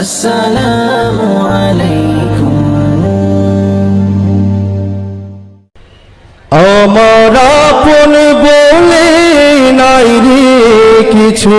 আসসালামু আলাইকুম আমার বলে নাই রে কিছু।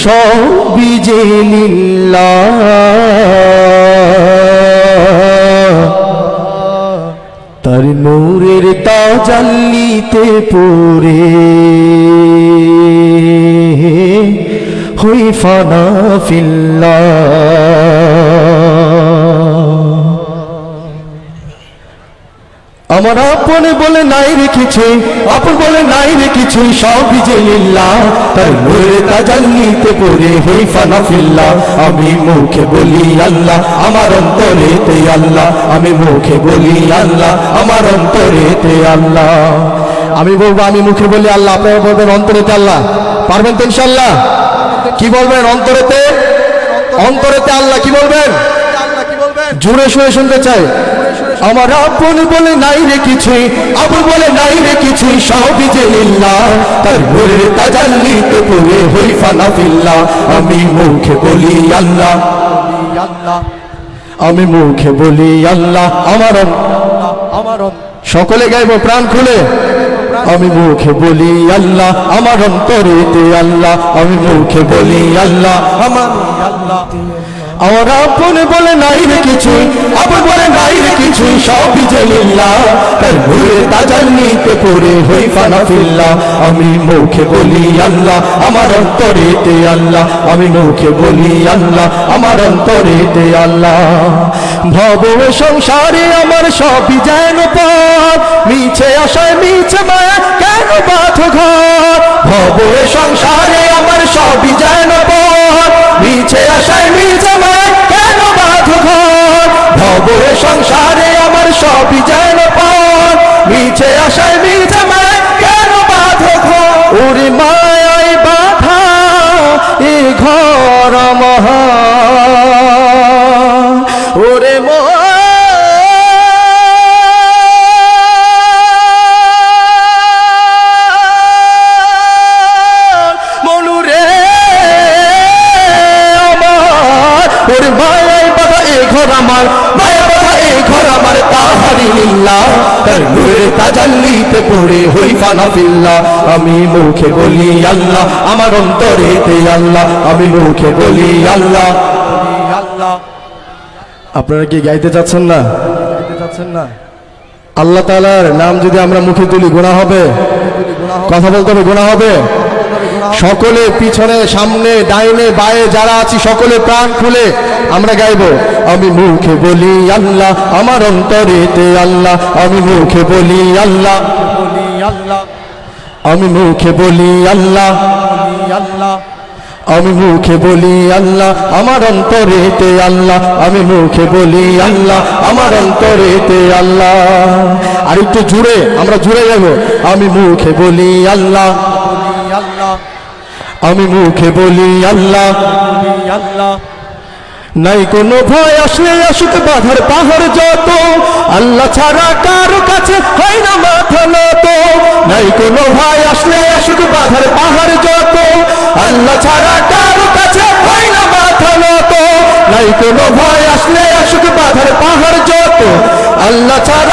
সবই তার নূরের তাজাল্লিতে পড়ে হই ফানা ফিল্লা। আমার আপন বলে নাই রে কিছুই আপন বলে নাই রে কিছুই সব যে লিল্লা তার নূরে তাজাল্লিতে পড়ে হই ফানা ফিল্লা। আমি মুখে বলি আল্লাহ, আমার অন্তরেতে আল্লাহ। আমি মুখে বলি আল্লাহ, আমার অন্তরে তে আল্লাহ। আমি বলব, আমি মুখে বলি আল্লাহ, আপনারা বলবেন অন্তরেতে আল্লাহ। পারবেন তো ইনশাল্লাহ কি বলবেন অন্তরেতে অন্তরেতে আল্লাহ, কি বলবেন? জুড়ে শুয়ে শুনতে চাই। আমার আপন বলে নাই রে কিছুই, আপন বলে নাই রে কিছুই, সবই যে লিল্লাহ তার নূরের তাজাল্লিতে পড়ে হই আমি মুখে বলি আল্লাহ, আমি মুখে বলি আল্লাহ, আমার আমার সকলে গাইব প্রাণ খুলে। আমি মুখে বলি আল্লাহ, আমার অন্তরেতে আল্লাহ, আমি মুখে বলি আল্লাহ, আমার আমার আপন বলে নাই রে আপন বলে নাই রে তার পড়ে হই ফানা ফিল্লা। আমি মুখে বলি আল্লাহ, আমার অন্তরেতে আল্লাহ। আমি মুখে বলি আল্লাহ, আমার অন্তরেতে আল্লাহ। ভব সংসারে আমার সবই যেন পথ। মিছে আশায়, মিছে মায়া, কেন বাধ ঘর? ভব সংসারে আমার সবই যেন মিছে আশায় মিছে কেন বাধো ঘর? সংসারে আমার সবই যেন পর মিছে আশায় মিছে কেন বাধো ঘর? ওরে মায় বাধা, এ ঘর মহা ওরে ওরে মায়ায় বাধা এ ঘর আমার, মায়া বাধা এ ঘর আমার, তাহারি লিল্লা তার নূরে তাজাল্লিতে পড়ে হই ফানা ফিল্লা। আমি মুখে বলি আল্লাহ, আমার অন্তরেতে আল্লাহ। আমি মুখে বলি আল্লাহ আপনারা কি গাইতে চাচ্ছেন না? আল্লাহ তালার নাম যদি আমরা মুখে তুলি গোনা হবে? কথা বলতে হবে গোনা হবে? সকলে পিছনে, সামনে, ডাইনে, বায়ে যারা আছি, সকলে প্রাণ খুলে আমরা গাইবো। আমি মুখে বলি আল্লাহ, আমার অন্তরেতে আল্লাহ। আমি মুখে বলি আল্লাহ, আমি মুখে বলি আল্লাহ, আমি মুখে বলি আল্লাহ, আমার অন্তরেতে আল্লাহ। আমি মুখে বলি আল্লাহ, আমার অন্তরেতে আল্লাহ। আর একটু জুড়ে, আমরা জুড়ে যাব আমি মুখে বলি আল্লাহ। আমি মুখে বলি আল্লাহ। আল্লাহ নাই কোনো ভয় আসলে আসুক বাধার পাহাড় যত। আল্লাহ ছাড়া কারও কাছে হয় না মাথা নত। নাই কোনো ভয় আসলে আসুক বাধার পাহাড় যত। আল্লাহ ছাড়া কারও কাছে হয় না মাথা নত। নাই কোনো ভয় আসলে আসুক বাধার পাহাড় যত। আল্লাহ ছাড়া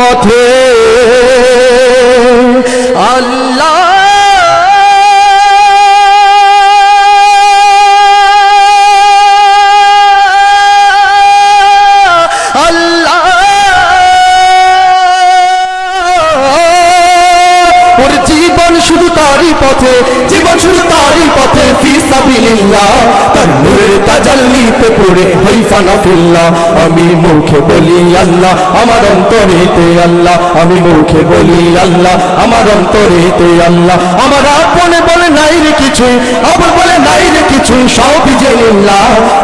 পথে তারই পথে, জীবন শুধু তারই পথে আমি মুখে বলি আল্লাহ, আমার অন্তরেতে আল্লাহ। আমি মুখে বলি আল্লাহ, আমার অন্তরেতে আল্লাহ। আমার আপনে বলে নাই রে কিছু আবার বলে নাই রে কিছু সব ভোরের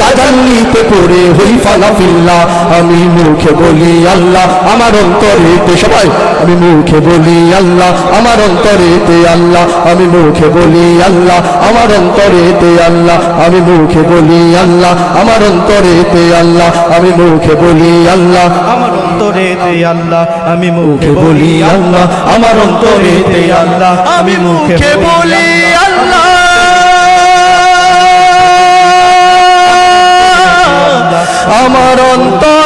তাজাল্লিতে পড়ে হই ফানা ফিল্লা, আমি মুখে বলি আল্লাহ, আমার অন্তরেতে সবাই, আমি মুখে বলি আল্লাহ, আমার অন্তরেতে আল্লাহ, আমি মুখে বলি আল্লাহ, আমার অন্তরেতে আল্লাহ, আমি মুখে বলি আল্লাহ, আমার অন্তরেতে আল্লাহ, আমি মুখে বলি আল্লাহ, আমার অন্তরেতে আল্লাহ, আমি মুখে বলি আল্লাহ, আমার অন্তরেতে আল্লাহ, আমি মুখে বলি আমার অন্তর